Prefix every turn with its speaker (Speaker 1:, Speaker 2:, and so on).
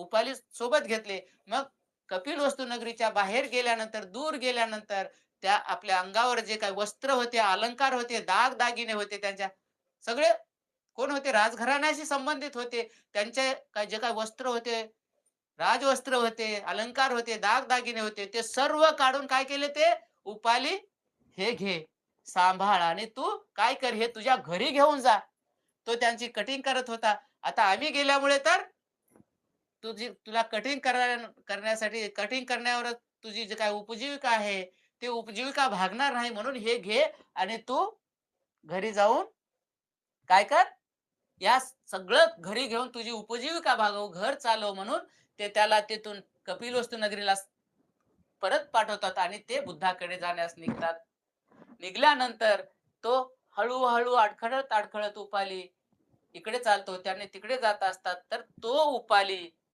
Speaker 1: उपाली सोबत घेतले. मग कपिल वस्तू नगरीच्या बाहेर गेल्यानंतर दूर गेल्यानंतर त्या आपल्या अंगावर जे काही वस्त्र होते अलंकार होते दाग दागिने होते त्यांच्या सगळे कोण होते? राजघराण्याशी संबंधित होते. त्यांचे काय जे काय वस्त्र होते राजवस्त्र होते अलंकार होते दाग दागिने होते ते सर्व काढून काय केले ते? उपाली हे घे सांभाळ आणि तू काय कर? हे तुझ्या घरी घेऊन जा. तो त्यांची कटिंग करत होता. आता आम्ही गेल्यामुळे तर तुझी तुला कटिंग करण्यासाठी कटिंग करण्यावर तुझी जे काय उपजीविका आहे ते उपजीविका भागणार नाही म्हणून हे घे आणि तू घरी जाऊन काय कर? या सगळं घरी घेऊन तुझी उपजीविका भागव घर चालव म्हणून ते त्याला तिथून कपिलवस्तू नगरीला परत पाठवतात आणि ते बुद्धाकडे जाण्यास निघतात. निघाल्यानंतर तो हळूहळू अडखळत अडखळत उपाली इकडे चालतो त्याने तिकडे जात असतात तर तो उपाली